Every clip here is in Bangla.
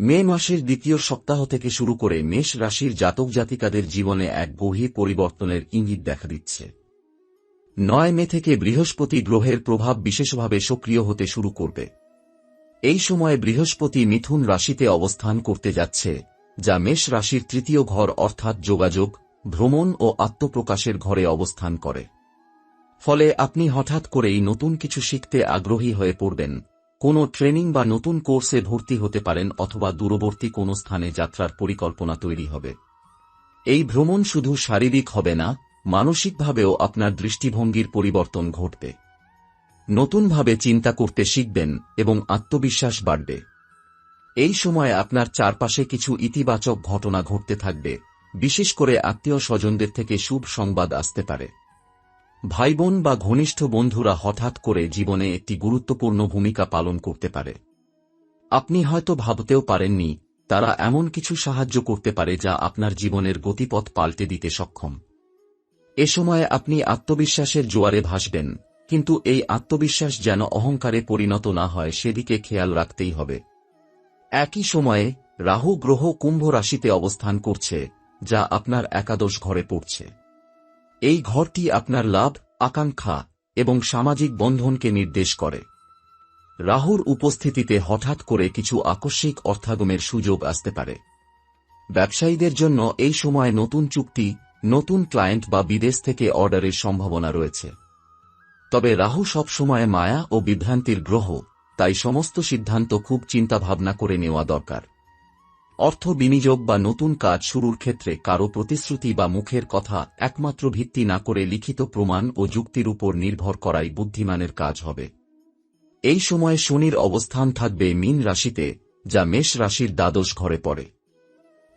মে মাসের দ্বিতীয় সপ্তাহ থেকে শুরু করে মেষ রাশির জাতক জাতিকাদের জীবনে এক গভীর পরিবর্তনের ইঙ্গিত দেখা দিচ্ছে। নয় মে থেকে বৃহস্পতি গ্রহের প্রভাব বিশেষভাবে সক্রিয় হতে শুরু করবে। এই সময়ে বৃহস্পতি মিথুন রাশিতে অবস্থান করতে যাচ্ছে, যা মেষ রাশির তৃতীয় ঘর অর্থাৎ যোগাযোগ, ভ্রমণ ও আত্মপ্রকাশের ঘরে অবস্থান করে। ফলে আপনি হঠাৎ করেই নতুন কিছু শিখতে আগ্রহী হয়ে পড়বেন। কোনো ট্রেনিং বা নতুন কোর্সে ভর্তি হতে পারেন অথবা দূরবর্তী কোনো স্থানে যাত্রার পরিকল্পনা তৈরি হবে। এই ভ্রমণ শুধু শারীরিক হবে না, মানসিকভাবেও আপনার দৃষ্টিভঙ্গির পরিবর্তন ঘটবে। নতুনভাবে চিন্তা করতে শিখবেন এবং আত্মবিশ্বাস বাড়বে। এই সময় আপনার চারপাশে কিছু ইতিবাচক ঘটনা ঘটতে থাকবে, বিশেষ করে আত্মীয় স্বজনদের থেকে শুভ সংবাদ আসতে পারে। ভাইবোন বা ঘনিষ্ঠ বন্ধুরা হঠাৎ করে জীবনে একটি গুরুত্বপূর্ণ ভূমিকা পালন করতে পারে। আপনি হয়তো ভাবতেও পারেননি, তারা এমন কিছু সাহায্য করতে পারে যা আপনার জীবনের গতিপথ পাল্টে দিতে সক্ষম। এ সময়ে আপনি আত্মবিশ্বাসের জোয়ারে ভাসবেন, কিন্তু এই আত্মবিশ্বাস যেন অহংকারে পরিণত না হয়, সেদিকে খেয়াল রাখতেই হবে। একই সময়ে, রাহু গ্রহ কুম্ভ রাশিতে অবস্থান করছে, যা আপনার একাদশ ঘরে পড়ছে। এই ঘরটি আপনার লাভ, আকাঙ্ক্ষা এবং সামাজিক বন্ধনকে নির্দেশ করে। রাহুর উপস্থিতিতে হঠাৎ করে কিছু আকস্মিক অর্থাগমের সুযোগ আসতে পারে। ব্যবসায়ীদের জন্য এই সময় নতুন চুক্তি, নতুন ক্লায়েন্ট বা বিদেশ থেকে অর্ডারের সম্ভাবনা রয়েছে। তবে রাহু সব সময় মায়া ও বিভ্রান্তির গ্রহ, তাই সমস্ত সিদ্ধান্ত খুব চিন্তাভাবনা করে নেওয়া দরকার। অর্থ বিনিয়োগ বা নতুন কাজ শুরুর ক্ষেত্রে কারও প্রতিশ্রুতি বা মুখের কথা একমাত্র ভিত্তি না করে লিখিত প্রমাণ ও যুক্তির উপর নির্ভর করাই বুদ্ধিমানের কাজ হবে। এই সময়ে শনির অবস্থান থাকবে মিন রাশিতে, যা মেষ রাশির দ্বাদশ ঘরে পড়ে।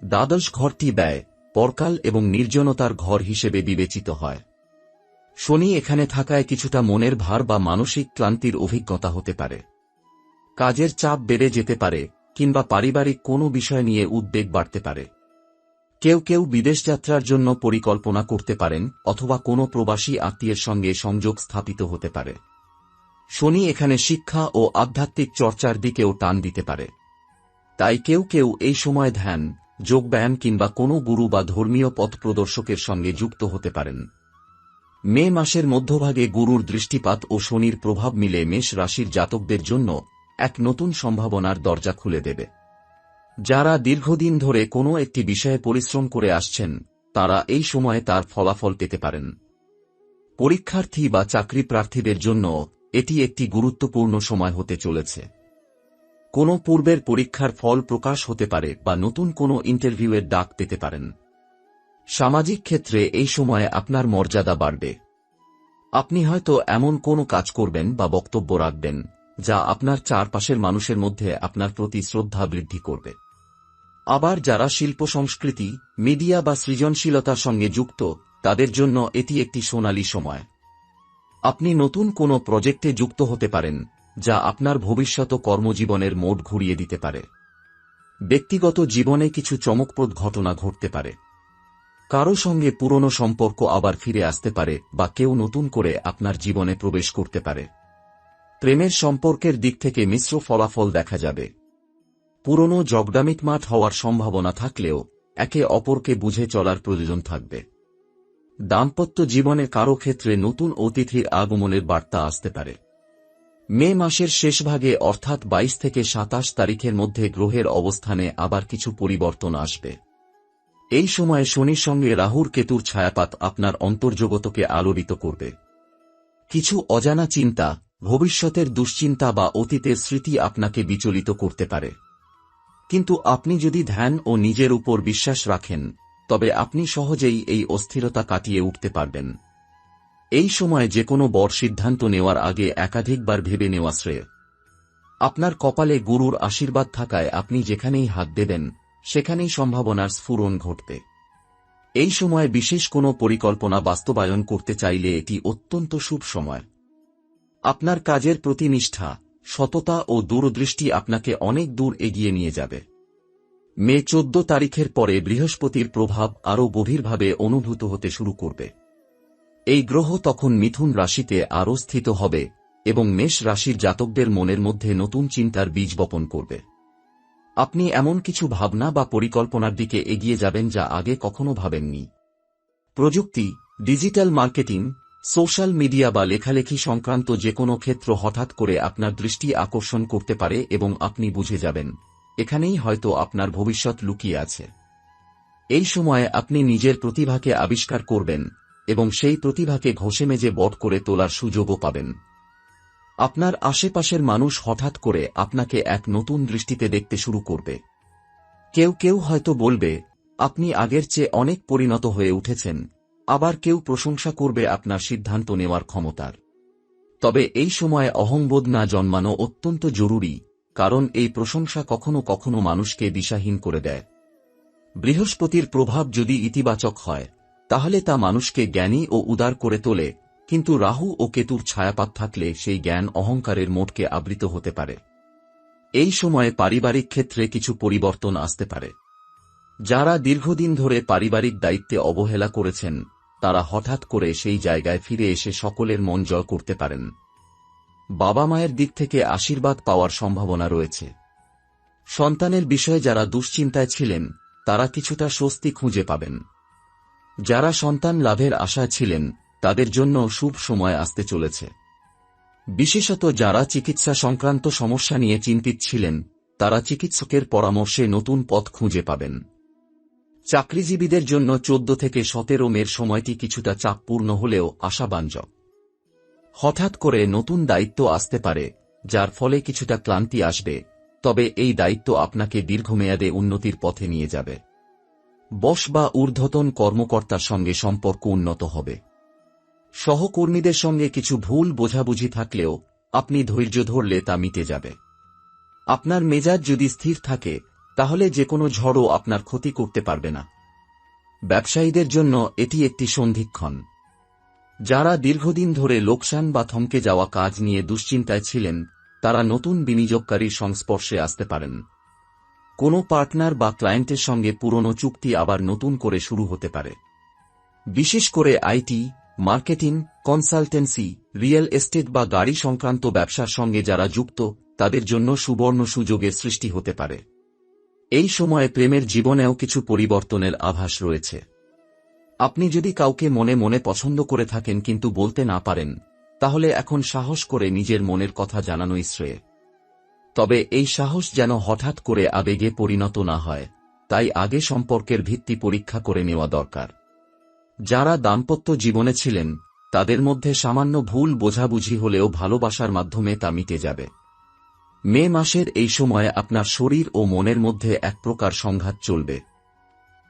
দ্বাদশ ঘরটি ব্যয়, পরকাল এবং নির্জনতার ঘর হিসেবে বিবেচিত হয়। শনি এখানে থাকায় কিছুটা মনের ভার বা মানসিক ক্লান্তির অভিজ্ঞতা হতে পারে। কাজের চাপ বেড়ে যেতে পারে কিংবা পারিবারিক কোনো বিষয় নিয়ে উদ্বেগ বাড়তে পারে। কেউ কেউ বিদেশ যাত্রার জন্য পরিকল্পনা করতে পারেন, অথবা কোনো প্রবাসী আত্মীয়ের সঙ্গে সংযোগ স্থাপিত হতে পারে। শনি এখানে শিক্ষা ও আধ্যাত্মিক চর্চার দিকেও টান দিতে পারে। তাই কেউ কেউ এই সময় ধ্যান, যোগব্যায়াম কিংবা কোনো গুরু বা ধর্মীয় পথ প্রদর্শকের সঙ্গে যুক্ত হতে পারেন। মে মাসের মধ্যভাগে গুরুর দৃষ্টিপাত ও শনির প্রভাব মিলে মেষ রাশির জাতকদের জন্য এক নতুন সম্ভাবনার দরজা খুলে দেবে। যারা দীর্ঘদিন ধরে কোনো একটি বিষয়ে পরিশ্রম করে আসছেন, তারা এই সময়ে তার ফলাফল পেতে পারেন। পরীক্ষার্থী বা চাকরি প্রার্থীদের জন্য এটি একটি গুরুত্বপূর্ণ সময় হতে চলেছে। কোনো পূর্বের পরীক্ষার ফল প্রকাশ হতে পারে বা নতুন কোনো ইন্টারভিউয়ের ডাক পেতে পারেন। সামাজিক ক্ষেত্রে এই সময়ে আপনার মর্যাদা বাড়বে। আপনি হয়তো এমন কোনো কাজ করবেন বা বক্তব্য রাখবেন। যা আপনার চারপাশের মানুষের মধ্যে আপনার প্রতি শ্রদ্ধা বৃদ্ধি করবে। আবার যারা শিল্প সংস্কৃতি, মিডিয়া বা সৃজনশীলতার সঙ্গে যুক্ত, তাদের জন্য এটি একটি সোনালী সময়। আপনি নতুন কোনো প্রজেক্টে যুক্ত হতে পারেন, যা আপনার ভবিষ্যৎ কর্মজীবনের মোড ঘুরিয়ে দিতে পারে। ব্যক্তিগত জীবনে কিছু চমকপ্রদ ঘটনা ঘটতে পারে। কারও সঙ্গে পুরনো সম্পর্ক আবার ফিরে আসতে পারে বা কেউ নতুন করে আপনার জীবনে প্রবেশ করতে পারে। প্রেমের সম্পর্কের দিক থেকে মিশ্র ফলাফল দেখা যাবে। পুরনো জগডামিক মাঠ হওয়ার সম্ভাবনা থাকলেও একে অপরকে বুঝে চলার প্রয়োজন থাকবে। দাম্পত্য জীবনে কারও ক্ষেত্রে নতুন অতিথির আগমনের বার্তা আসতে পারে। মে মাসের শেষভাগে অর্থাৎ ২২ থেকে সাতাশ তারিখের মধ্যে গ্রহের অবস্থানে আবার কিছু পরিবর্তন আসবে। এই সময়ে শনির সঙ্গে রাহুর কেতুর ছায়াপাত আপনার অন্তর্জগতকে আলোড়িত করবে। কিছু অজানা চিন্তা ভবিষ্যতের দুশ্চিন্তা বা অতীতের স্মৃতি আপনাকে বিচলিত করতে পারে। কিন্তু আপনি যদি ধ্যান ও নিজের উপর বিশ্বাস রাখেন, তবে আপনি সহজেই এই অস্থিরতা কাটিয়ে উঠতে পারবেন। এই সময় যে কোনো বড় সিদ্ধান্ত নেওয়ার আগে একাধিকবার ভেবে নেওয়া শ্রেয়। আপনার কপালে গুরুর আশীর্বাদ থাকায় আপনি যেখানেই হাত দেবেন, সেখানেই সম্ভাবনার স্ফুরণ ঘটবে। এই সময় বিশেষ কোনো পরিকল্পনা বাস্তবায়ন করতে চাইলে এটি অত্যন্ত শুভ সময়। আপনার কাজের প্রতি নিষ্ঠা সততা ও দূরদৃষ্টি আপনাকে অনেক দূর এগিয়ে নিয়ে যাবে। মে চোদ্দ তারিখের পরে বৃহস্পতির প্রভাব আরও গভীরভাবে অনুভূত হতে শুরু করবে। এই গ্রহ তখন মিথুন রাশিতে আরও স্থিত হবে এবং মেষ রাশির জাতকদের মনের মধ্যে নতুন চিন্তার বীজ বপন করবে। আপনি এমন কিছু ভাবনা বা পরিকল্পনার দিকে এগিয়ে যাবেন যা আগে কখনো ভাবেননি। প্রযুক্তি, ডিজিটাল মার্কেটিং সোশ্যাল মিডিয়া বা লেখালেখি সংক্রান্ত যে কোনো ক্ষেত্র হঠাৎ করে আপনার দৃষ্টি আকর্ষণ করতে পারে এবং আপনি বুঝে যাবেন। এখানেই হয়তো আপনার ভবিষ্যৎ লুকিয়ে আছে। এই সময়ে আপনি নিজের প্রতিভাকে আবিষ্কার করবেন এবং সেই প্রতিভাকে ঘষে মেজে বট করে তোলার সুযোগও পাবেন। আপনার আশেপাশের মানুষ হঠাৎ করে আপনাকে এক নতুন দৃষ্টিতে দেখতে শুরু করবে। কেউ কেউ হয়তো বলবে, আপনি আগের চেয়ে অনেক পরিণত হয়ে উঠেছেন। আবার কেউ প্রশংসা করবে আপনার সিদ্ধান্ত নেওয়ার ক্ষমতার। তবে এই সময়ে অহংবোধ না জন্মানো অত্যন্ত জরুরি, কারণ এই প্রশংসা কখনো কখনো মানুষকে দিশাহীন করে দেয়। বৃহস্পতির প্রভাব যদি ইতিবাচক হয়, তাহলে তা মানুষকে জ্ঞানী ও উদার করে তোলে, কিন্তু রাহু ও কেতুর ছায়াপাত থাকলে সেই জ্ঞান অহংকারের মোটকে আবৃত হতে পারে। এই সময়ে পারিবারিক ক্ষেত্রে কিছু পরিবর্তন আসতে পারে। যারা দীর্ঘদিন ধরে পারিবারিক দায়িত্বে অবহেলা করেছেন তারা হঠাৎ করে সেই জায়গায় ফিরে এসে সকলের মন জয় করতে পারেন। বাবা মায়ের দিক থেকে আশীর্বাদ পাওয়ার সম্ভাবনা রয়েছে। সন্তানের বিষয়ে যারা দুশ্চিন্তায় ছিলেন, তারা কিছুটা স্বস্তি খুঁজে পাবেন। যারা সন্তান লাভের আশায় ছিলেন, তাদের জন্য শুভ সময় আসতে চলেছে। বিশেষত যারা চিকিৎসা সংক্রান্ত সমস্যা নিয়ে চিন্তিত ছিলেন, তারা চিকিৎসকের পরামর্শে নতুন পথ খুঁজে পাবেন। চাকরিজীবীদের জন্য চোদ্দ থেকে সতেরো মের সময়টি কিছুটা চাপপূর্ণ হলেও আশাবাঞ্জক হঠাৎ করে নতুন দায়িত্ব আসতে পারে, যার ফলে কিছুটা ক্লান্তি আসবে, তবে এই দায়িত্ব আপনাকে দীর্ঘমেয়াদে উন্নতির পথে নিয়ে যাবে। বস বা ঊর্ধ্বতন কর্মকর্তার সঙ্গে সম্পর্ক উন্নত হবে। সহকর্মীদের সঙ্গে কিছু ভুল বোঝাবুঝি থাকলেও আপনি ধৈর্য ধরলে তা মিটে যাবে। আপনার মেজাজ যদি স্থির থাকে তাহলে যে কোনো ঝড়ও আপনার ক্ষতি করতে পারবে না। ব্যবসায়ীদের জন্য এটি একটি সন্ধিক্ষণ। যারা দীর্ঘদিন ধরে লোকসান বা থমকে যাওয়া কাজ নিয়ে দুশ্চিন্তায় ছিলেন, তারা নতুন বিনিয়োগকারীর সংস্পর্শে আসতে পারেন। কোনো পার্টনার বা ক্লায়েন্টের সঙ্গে পুরনো চুক্তি আবার নতুন করে শুরু হতে পারে। বিশেষ করে IT marketing, consultancy, real estate বা গাড়ি সংক্রান্ত ব্যবসার সঙ্গে যারা যুক্ত, তাদের জন্য সুবর্ণ সুযোগের সৃষ্টি হতে পারে। এই সময়ে প্রেমের জীবনেও কিছু পরিবর্তনের আভাস রয়েছে। আপনি যদি কাউকে মনে মনে পছন্দ করে থাকেন কিন্তু বলতে না পারেন, তাহলে এখন সাহস করে নিজের মনের কথা জানানোই শ্রেয়। তবে এই সাহস যেন হঠাৎ করে আবেগে পরিণত না হয়, তাই আগে সম্পর্কের ভিত্তি পরীক্ষা করে নেওয়া দরকার। যারা দাম্পত্য জীবনে ছিলেন, তাদের মধ্যে সামান্য ভুল বোঝাবুঝি হলেও ভালোবাসার মাধ্যমে তা মিটে যাবে। মে মাসের এই সময়ে আপনার শরীর ও মনের মধ্যে এক প্রকার সংঘাত চলবে।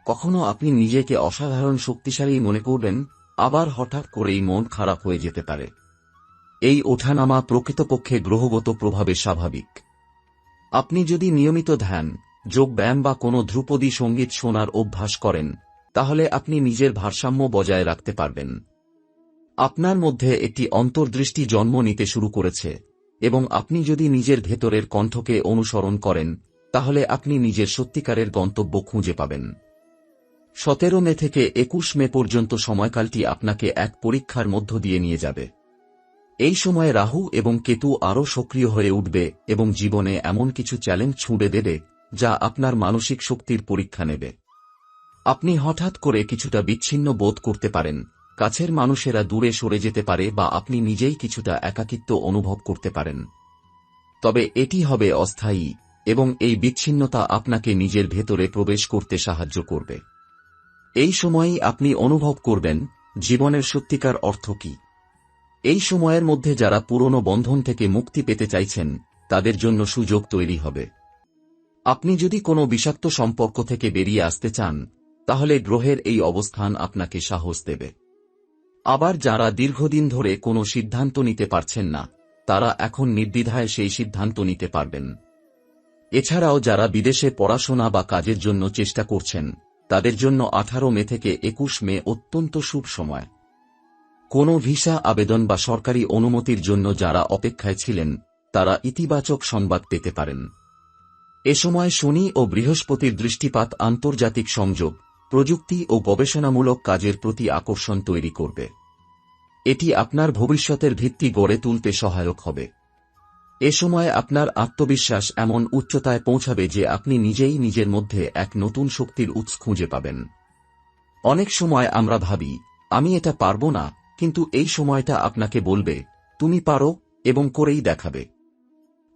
কখনো আপনি নিজেকে অসাধারণ শক্তিশালী মনে করবেন, আবার হঠাৎ করেই মন খারাপ হয়ে যেতে পারে। এই ওঠানামা প্রকৃতপক্ষে গ্রহগত প্রভাবে স্বাভাবিক। আপনি যদি নিয়মিত ধ্যান যোগব্যায়াম বা কোনো ধ্রুপদী সংগীত শোনার অভ্যাস করেন, তাহলে আপনি নিজের ভারসাম্য বজায় রাখতে পারবেন। আপনার মধ্যে একটি অন্তর্দৃষ্টি জন্ম নিতে শুরু করেছে। এবং আপনি যদি নিজের ভেতরের কণ্ঠকে অনুসরণ করেন, তাহলে আপনি নিজের সত্যিকারের গন্তব্য খুঁজে পাবেন। সতেরো মে থেকে একুশ মে পর্যন্ত সময়কালটি আপনাকে এক পরীক্ষার মধ্য দিয়ে নিয়ে যাবে। এই সময়ে রাহু এবং কেতু আরও সক্রিয় হয়ে উঠবে এবং জীবনে এমন কিছু চ্যালেঞ্জ ছুঁড়ে দেবে, যা আপনার মানসিক শক্তির পরীক্ষা নেবে। আপনি হঠাৎ করে কিছুটা বিচ্ছিন্ন বোধ করতে পারেন। কাছের মানুষেরা দূরে সরে যেতে পারে বা আপনি নিজেই কিছুটা একাকিত্ব অনুভব করতে পারেন। তবে এটি হবে অস্থায়ী এবং এই বিচ্ছিন্নতা আপনাকে নিজের ভেতরে প্রবেশ করতে সাহায্য করবে। এই সময়েই আপনি অনুভব করবেন, জীবনের সত্যিকার অর্থ কি। এই সময়ের মধ্যে যারা পুরনো বন্ধন থেকে মুক্তি পেতে চাইছেন, তাদের জন্য সুযোগ তৈরি হবে। আপনি যদি কোনো বিষাক্ত সম্পর্ক থেকে বেরিয়ে আসতে চান, তাহলে গ্রহের এই অবস্থান আপনাকে সাহস দেবে। আবার যারা দীর্ঘদিন ধরে কোনো সিদ্ধান্ত নিতে পারছেন না, তারা এখন নির্দ্বিধায় সেই সিদ্ধান্ত নিতে পারবেন। এছাড়াও যারা বিদেশে পড়াশোনা বা কাজের জন্য চেষ্টা করছেন, তাদের জন্য আঠারো মে থেকে একুশ মে অত্যন্ত শুভ সময়। কোনো ভিসা, আবেদন বা সরকারি অনুমতির জন্য যারা অপেক্ষায় ছিলেন, তারা ইতিবাচক সংবাদ পেতে পারেন। এ সময় শনি ও বৃহস্পতির দৃষ্টিপাত আন্তর্জাতিক সংযোগ প্রযুক্তি ও গবেষণামূলক কাজের প্রতি আকর্ষণ তৈরি করবে। এটি আপনার ভবিষ্যতের ভিত্তি গড়ে তুলতে সহায়ক হবে। এ সময় আপনার আত্মবিশ্বাস এমন উচ্চতায় পৌঁছাবে যে আপনি নিজেই নিজের মধ্যে এক নতুন শক্তির উৎস খুঁজে পাবেন। অনেক সময় আমরা ভাবি, আমি এটা পারব না, কিন্তু এই সময়টা আপনাকে বলবে, তুমি পারো এবং করেই দেখাবে।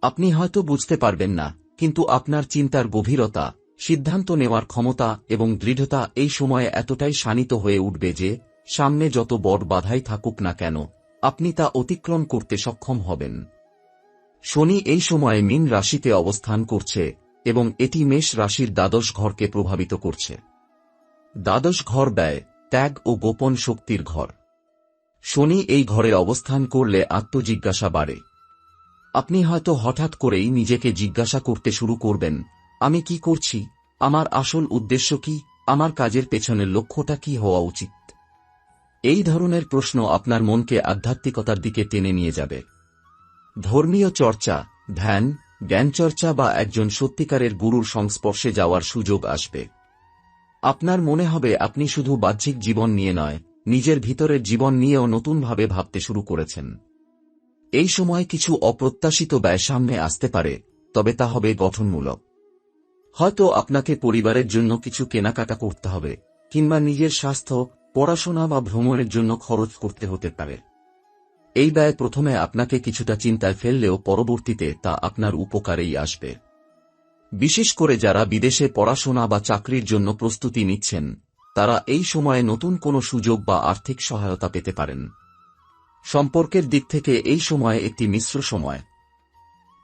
আপনি হয়তো বুঝতে পারবেন না, কিন্তু আপনার চিন্তার গভীরতা সিদ্ধান্ত নেওয়ার ক্ষমতা এবং দৃঢ়তা এই সময়ে এতটাই শানিত হয়ে উঠবে যে, সামনে যত বড় বাধাই থাকুক না কেন, আপনি তা অতিক্রম করতে সক্ষম হবেন। শনি এই সময়ে মিন রাশিতে অবস্থান করছে এবং এটি মেষ রাশির দ্বাদশ ঘরকে প্রভাবিত করছে। দ্বাদশ ঘর ব্যয়, ত্যাগ ও গোপন শক্তির ঘর। শনি এই ঘরে অবস্থান করলে আত্মজিজ্ঞাসা বাড়ে। আপনি হয়তো হঠাৎ করেই নিজেকে জিজ্ঞাসা করতে শুরু করবেন আমি কি করছি? আমার আসল উদ্দেশ্য কি? আমার কাজের পেছনের লক্ষ্যটা কি হওয়া উচিত? এই ধরনের প্রশ্ন আপনার মনকে আধ্যাত্মিকতার দিকে টেনে নিয়ে যাবে। ধর্মীয় চর্চা, ধ্যান জ্ঞানচর্চা বা একজন সত্যিকারের গুরুর সংস্পর্শে যাওয়ার সুযোগ আসবে। আপনার মনে হবে আপনি শুধু বাহ্যিক জীবন নিয়ে নয়, নিজের ভিতরের জীবন নিয়েও নতুনভাবে ভাবতে শুরু করেছেন। এই সময় কিছু অপ্রত্যাশিত ব্যয় সামনে আসতে পারে, তবে তা হবে গঠনমূলক। হয়তো আপনাকে পরিবারের জন্য কিছু কেনাকাটা করতে হবে, কিংবা নিজের স্বাস্থ্য, পড়াশোনা বা ভ্রমণের জন্য খরচ করতে হতে পারে। এই ব্যয় প্রথমে আপনাকে কিছুটা চিন্তায় ফেললেও পরবর্তীতে তা আপনার উপকারেই আসবে। বিশেষ করে যারা বিদেশে পড়াশোনা বা চাকরির জন্য প্রস্তুতি নিচ্ছেন, তারা এই সময়ে নতুন কোনো সুযোগ বা আর্থিক সহায়তা পেতে পারেন। সম্পর্কের দিক থেকে এই সময় একটি মিশ্র সময়।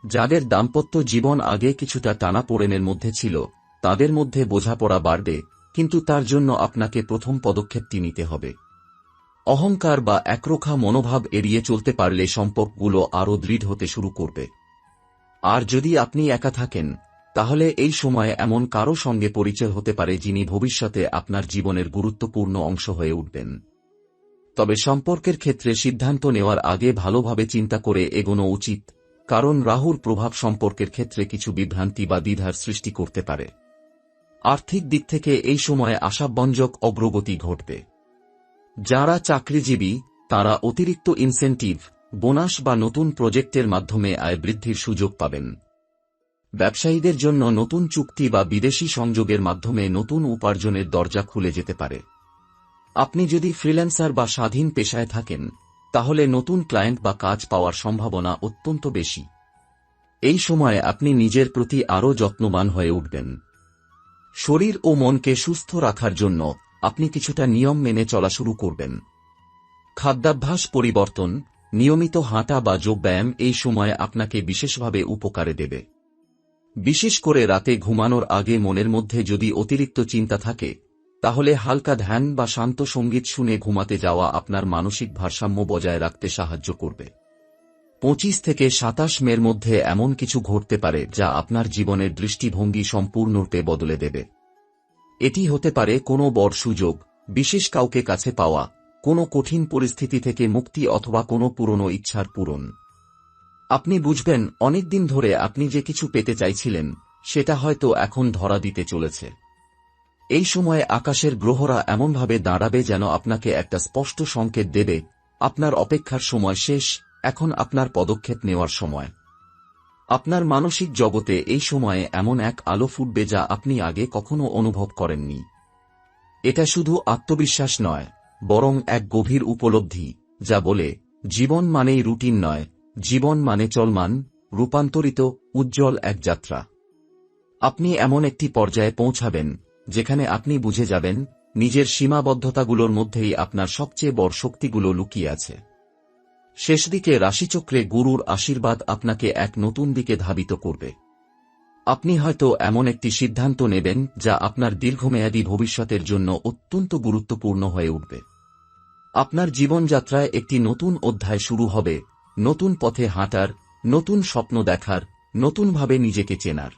যাদের দাম্পত্য জীবন আগে কিছুটা টানাপোড়েনের মধ্যে ছিল, তাদের মধ্যে বোঝাপড়া বাড়বে, কিন্তু তার জন্য আপনাকে প্রথম পদক্ষেপটি নিতে হবে। অহংকার বা একরোখা মনোভাব এড়িয়ে চলতে পারলে সম্পর্কগুলো আরও দৃঢ় হতে শুরু করবে। আর যদি আপনি একা থাকেন, তাহলে এই সময়ে এমন কারও সঙ্গে পরিচয় হতে পারে যিনি ভবিষ্যতে আপনার জীবনের গুরুত্বপূর্ণ অংশ হয়ে উঠবেন। তবে সম্পর্কের ক্ষেত্রে সিদ্ধান্ত নেওয়ার আগে ভালোভাবে চিন্তা করে এগোনো উচিত। কারণ রাহুর প্রভাব সম্পর্কের ক্ষেত্রে কিছু বিভ্রান্তি বা দ্বিধার সৃষ্টি করতে পারে। আর্থিক দিক থেকে এই সময়ে আশাব্যঞ্জক অগ্রগতি ঘটবে। যারা চাকরিজীবী, তারা অতিরিক্ত ইনসেন্টিভ বোনাস বা নতুন প্রজেক্টের মাধ্যমে আয় বৃদ্ধির সুযোগ পাবেন। ব্যবসায়ীদের জন্য নতুন চুক্তি বা বিদেশি সংযোগের মাধ্যমে নতুন উপার্জনের দরজা খুলে যেতে পারে। আপনি যদি ফ্রিল্যান্সার বা স্বাধীন পেশায় থাকেন তাহলে নতুন ক্লায়েন্ট বা কাজ পাওয়ার সম্ভাবনা অত্যন্ত বেশি। এই সময়ে আপনি নিজের প্রতি আরও যত্নবান হয়ে উঠবেন। শরীর ও মনকে সুস্থ রাখার জন্য আপনি কিছুটা নিয়ম মেনে চলা শুরু করবেন। খাদ্যাভ্যাস পরিবর্তন, নিয়মিত হাঁটা বা যোগব্যায়াম এই সময়ে আপনাকে বিশেষভাবে উপকারে দেবে। বিশেষ করে রাতে ঘুমানোর আগে মনের মধ্যে যদি অতিরিক্ত চিন্তা থাকে তাহলে হালকা ধ্যান বা শান্ত সংগীত শুনে ঘুমাতে যাওয়া আপনার মানসিক ভারসাম্য বজায় রাখতে সাহায্য করবে। পঁচিশ থেকে সাতাশ মের মধ্যে এমন কিছু ঘটতে পারে যা আপনার জীবনের দৃষ্টিভঙ্গি সম্পূর্ণরূপে বদলে দেবে। এটি হতে পারে কোনো বড় সুযোগ, বিশেষ কাউকে কাছে পাওয়া, কোনো কঠিন পরিস্থিতি থেকে মুক্তি অথবা কোনো পুরনো ইচ্ছার পূরণ। আপনি বুঝবেন অনেকদিন ধরে আপনি যে কিছু পেতে চাইছিলেন, সেটা হয়তো এখন ধরা দিতে চলেছে। এই সময়ে আকাশের গ্রহরা এমনভাবে দাঁড়াবে যেন আপনাকে একটা স্পষ্ট সংকেত দেবে, আপনার অপেক্ষার সময় শেষ, এখন আপনার পদক্ষেপ নেওয়ার সময়। আপনার মানসিক জগতে এই সময়ে এমন এক আলো ফুটবে যা আপনি আগে কখনো অনুভব করেননি। এটা শুধু আত্মবিশ্বাস নয়, বরং এক গভীর উপলব্ধি, যা বলে, জীবন মানেই রুটিন নয়, জীবন মানে চলমান, রূপান্তরিত, উজ্জ্বল এক যাত্রা। আপনি এমন একটি পর্যায়ে পৌঁছাবেন যেখানে আপনি বুঝে যাবেন, নিজের সীমাবদ্ধতাগুলোর মধ্যেই আপনার সবচেয়ে বড় শক্তিগুলো লুকিয়ে আছে। শেষ দিকে রাশিচক্রে গুরুর আশীর্বাদ আপনাকে এক নতুন দিকে ধাবিত করবে। আপনি হয়তো এমন একটি সিদ্ধান্ত নেবেন যা আপনার দীর্ঘমেয়াদী ভবিষ্যতের জন্য অত্যন্ত গুরুত্বপূর্ণ হয়ে উঠবে। আপনার জীবনযাত্রায় একটি নতুন অধ্যায় শুরু হবে, নতুন পথে হাঁটার, নতুন স্বপ্ন দেখার, নতুনভাবে নিজেকে চেনার।